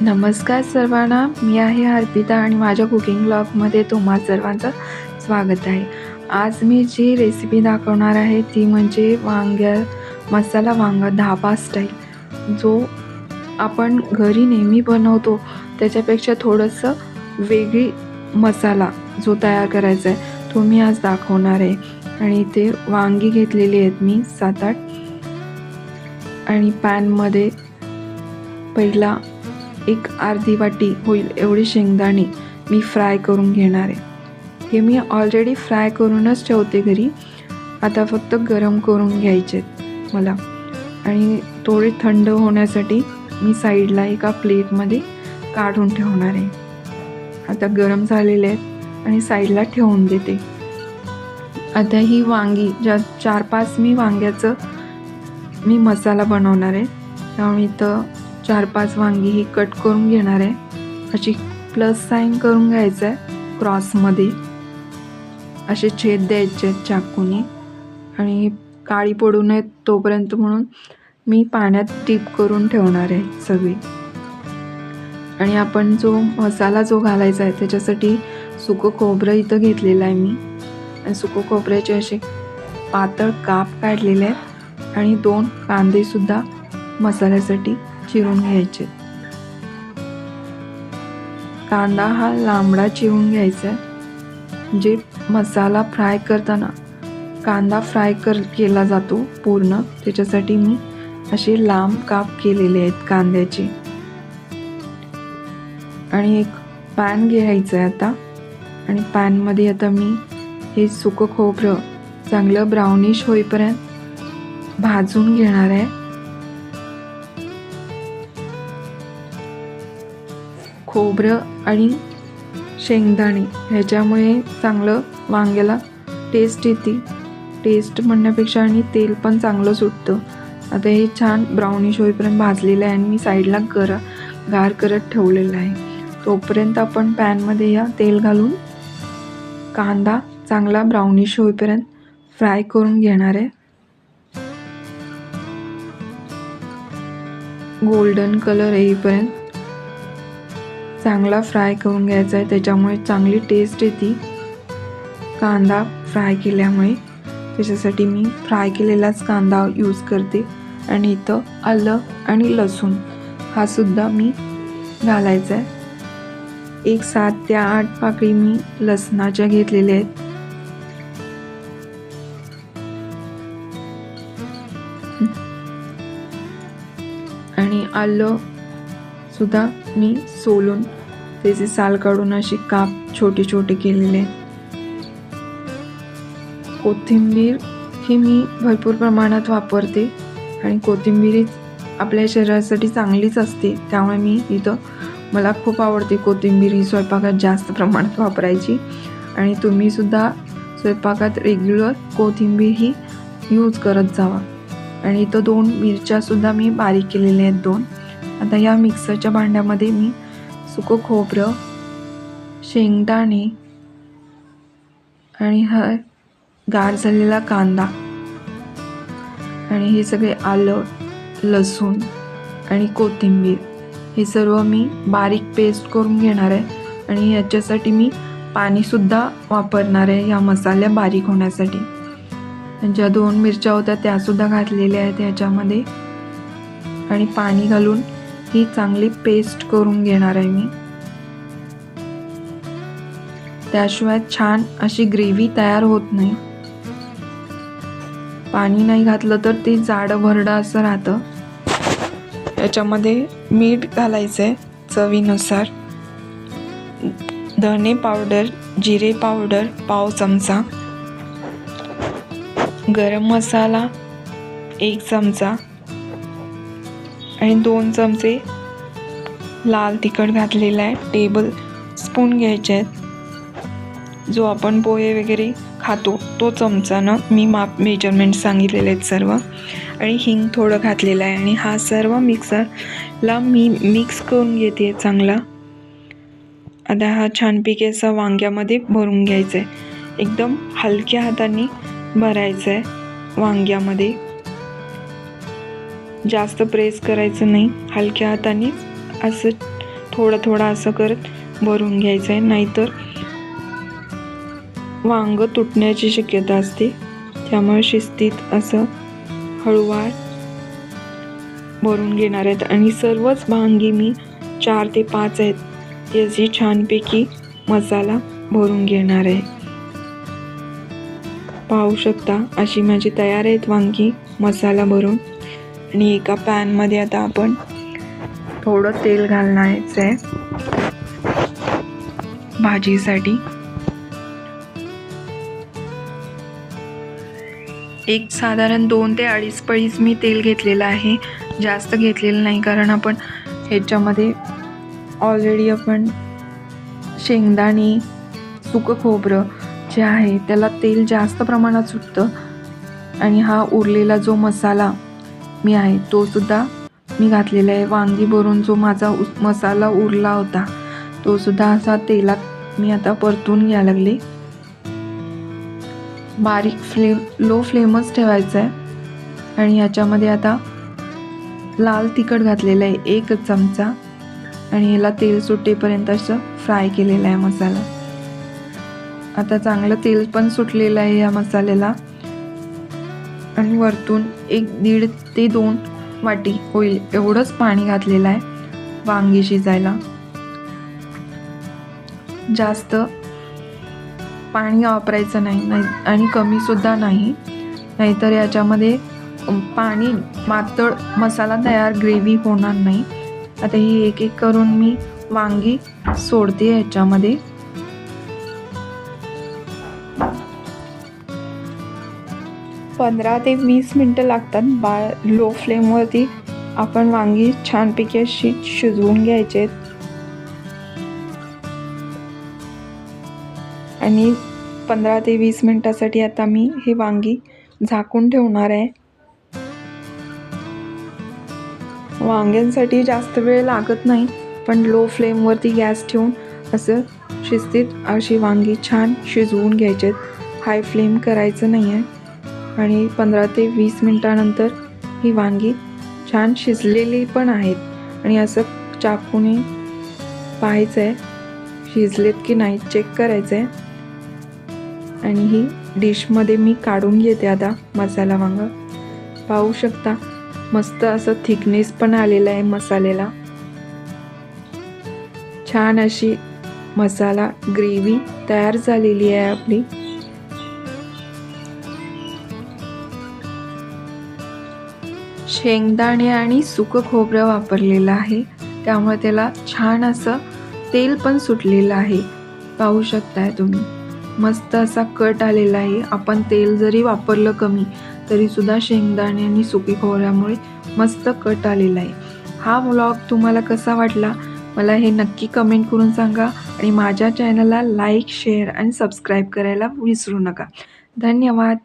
नमस्कार सर्वांना. मी आहे अर्पिता आणि माझ्या कुकिंग ब्लॉगमध्ये तुम्हा सर्वांचं स्वागत आहे. आज मी जी रेसिपी दाखवणार आहे ती म्हणजे वांग्या मसाला वांगा धाबा स्टाईल जो आपण घरी नेहमी बनवतो त्याच्यापेक्षा थोडंसं वेगळी मसाला जो तयार करायचा आहे तो मी आज दाखवणार आहे. आणि इथे वांगी घेतलेली आहेत मी सात आठ. आणि पॅनमध्ये पहिला एक अर्धी वाटी होईल एवढी शेंगदाणे मी फ्राय करून घेणार आहे. हे मी ऑलरेडी फ्राय करूनच ठेवते घरी. आता फक्त गरम करून घ्यायचे मला. आणि थोडे थंड होण्यासाठी मी साईडला एका प्लेटमध्ये काढून ठेवणार आहे. आता गरम झालेले आहेत आणि साईडला ठेवून देते. आता ही वांगी ज्या चार पाच मी वांग्याचं मी मसाला बनवणार आहे. त्यामुळे इथं चार पाच वांगी ही कट करून घेणार आहे. अशी प्लस साईन करून घ्यायचं आहे क्रॉसमध्ये असे छेद द्यायचे आहेत चाकूने. आणि काळी पडू नयेत तोपर्यंत म्हणून मी पाण्यात टीप करून ठेवणार आहे सगळी. आणि आपण जो मसाला जो घालायचा आहे त्याच्यासाठी सुकं खोबरं इथं घेतलेलं आहे मी. आणि सुकं खोबऱ्याचे असे पातळ काप काढलेले आहेत. आणि दोन कांदेसुद्धा मसाल्यासाठी चिरून घ्यायचे. कांदा हा लांबडा चिरून घ्यायचा आहे. जे मसाला फ्राय करताना कांदा फ्राय कर केला जातो पूर्ण त्याच्यासाठी मी असे लांब काप केलेले आहेत कांद्याचे. आणि एक पॅन घ्यायचं आहे आता. आणि पॅनमध्ये आता मी हे सुकं खोबरं चांगलं ब्राउनिश होईपर्यंत भाजून घेणार आहे. खोबरं आणि शेंगदाणे ह्याच्यामुळे चांगलं वांग्याला टेस्ट येते. टेस्ट म्हणण्यापेक्षा आणि तेल पण चांगलं सुटतं. आता हे छान ब्राउनिश होईपर्यंत भाजलेलं आहे आणि मी साईडला करा गार करत ठेवलेलं आहे. तोपर्यंत आपण पॅनमध्ये या तेल घालून कांदा चांगला ब्राउनिश होईपर्यंत फ्राय करून घेणार आहे. गोल्डन कलर येईपर्यंत चांगला फ्राय करून घ्यायचा आहे त्याच्यामुळे चांगली टेस्ट येते. कांदा फ्राय केल्यामुळे त्याच्यासाठी मी फ्राय केलेलाच कांदा यूज करते. आणि इथं आलं आणि लसूण हा सुद्धा मी घालायचा आहे. एक सात ते आठ पाकळी मी लसणाच्या घेतलेल्या आहेत. आणि आलं सुद्धा मी सोलून त्याचे साल काढून असे काप छोटे छोटे केलेले. कोथिंबीर ही मी भरपूर प्रमाणात वापरते आणि कोथिंबीर आपल्या शरीरासाठी चांगलीच असते. त्यामुळे मी इथं मला खूप आवडते कोथिंबीर ही स्वयंपाकात जास्त प्रमाणात वापरायची. आणि तुम्हीसुद्धा स्वयंपाकात रेग्युलर कोथिंबीर ही यूज करत जावा. आणि इथं दोन मिरच्यासुद्धा मी बारीक केलेल्या आहेत दोन. आता या मिक्सरच्या भांड्यामध्ये मी सुकं खोबरं शेंगदाणे आणि हा गार झालेला कांदा आणि हे सगळे आलं लसूण आणि कोथिंबीर. हे सर्व मी बारीक पेस्ट करून घेणार आहे आणि याच्यासाठी मी पाणीसुद्धा वापरणार आहे या मसाल्या बारीक होण्यासाठी. ज्या दोन मिरच्या होत्या त्यासुद्धा घातलेल्या आहेत ह्याच्यामध्ये आणि पाणी घालून ही चांगली पेस्ट करून घेणार आहे मी. त्याशिवाय छान अशी ग्रेव्ही तयार होत नाही. पाणी नाही घातलं तर ते जाडं भरडं असं राहतं. याच्यामध्ये मीठ घालायचं आहे चवीनुसार. धने पावडर जिरे पावडर पाव चमचा. गरम मसाला एक चमचा. आणि दोन चमचे लाल तिखट घातलेला आहे. टेबल स्पून घ्यायचे आहेत. जो आपण पोहे वगैरे खातो तो चमचानं मी माप मेजरमेंट सांगितलेले आहेत सर्व. आणि हिंग थोडं घातलेलं आहे. आणि हा सर्व मिक्सरला मी मिक्स करून घेते चांगला. आता हा छानपैकी असा वांग्यामध्ये भरून घ्यायचा आहे. एकदम हलक्या हाताने भरायचं आहे वांग्यामध्ये. जास्त प्रेस करायचं नाही. हलक्या हाताने असं थोडं थोडं असं करत भरून घ्यायचं आहे नाहीतर वांग तुटण्याची शक्यता असते. त्यामुळे शिस्तीत असं हळूवार भरून घेणार आहेत. आणि सर्वच भांगी मी चार ते पाच आहेत. याची छानपैकी मसाला भरून घेणार आहे. पाहू शकता अशी माझी तयार आहेत वांगी मसाला भरून. आणि एका पॅनमध्ये आता आपण थोडं तेल घालण्याचं आहे. भाजीसाठी. एक साधारण दोन ते अडीच पळीस मी तेल घेतलेलं आहे. जास्त घेतलेलं नाही कारण आपण ह्याच्यामध्ये ऑलरेडी आपण शेंगदाणे सुकं खोबरं जे आहे त्याला तेल जास्त प्रमाणात सुटतं. आणि हा उरलेला जो मसाला मी आहे तो सुद्धा मी घातलेला आहे. वांगी भरून जो माझा उस मसाला उरला होता तो सुद्धा असा तेलात मी आता परतून घ्यायला लागले. बारीक फ्लेम लो फ्लेमच ठेवायचा आहे आणि ह्याच्यामध्ये आता लाल तिखट घातलेलं आहे एक चमचा. आणि याला तेल सुटेपर्यंत असं फ्राय केलेला आहे मसाला. आता चांगलं तेल पण सुटलेलं आहे या मसाल्याला. आणि वरतून एक दीड ते दोन वाटी होईल. एवढंच पाणी घातलेलं आहे वांगी शिजायला. जास्त पाणी वापरायचं नाही. नाही आणि कमीसुद्धा नाही. नाहीतर याच्यामध्ये पाणी मातळ मसाला तयार ग्रेव्ही होणार नाही. आता ही एक एक करून मी वांगी सोडते याच्यामध्ये. पंधरा ते वीस मिनटं लागतात. बा लो फ्लेमवरती आपण वांगी छानपैकी अशी शिजवून घ्यायचे. आणि पंधरा ते वीस मिनटासाठी आता मी हे वांगी झाकून ठेवणार आहे. वांग्यांसाठी जास्त वेळ लागत नाही पण लो फ्लेमवरती गॅस ठेवून असं शिस्तीत अशी वांगी छान शिजवून घ्यायचे हाय फ्लेम करायचं नाही आहे आणि पंधरा ते वीस मिनटानंतर ही वांगी छान शिजलेली पण आहेत. आणि असं चाकूने पाहायचं आहे शिजलेत की नाही चेक करायचं आहे आणि ही डिशमध्ये मी काढून घेते आता मसाला वांग. पाहू शकता मस्त असं थिकनेस पण आलेला आहे मसाल्याला. छान अशी मसाला ग्रेव्ही तयार झालेली आहे आपली. शेंगदाणे आणि सुकं खोबरं वापरलेलं आहे. त्यामुळे त्याला छान असं तेल पण सुटलेलं आहे. पाहू शकताय तुम्ही. मस्त असा कट आलेला आहे. आपण तेल जरी वापरलं कमी तरीसुद्धा शेंगदाणे आणि सुकी खोबऱ्यामुळे मस्त कट आलेला आहे. हा व्लॉग तुम्हाला कसा वाटला? मला हे नक्की कमेंट करून सांगा आणि माझ्या चॅनलला लाईक शेअर आणि सबस्क्राईब करायला विसरू नका. धन्यवाद.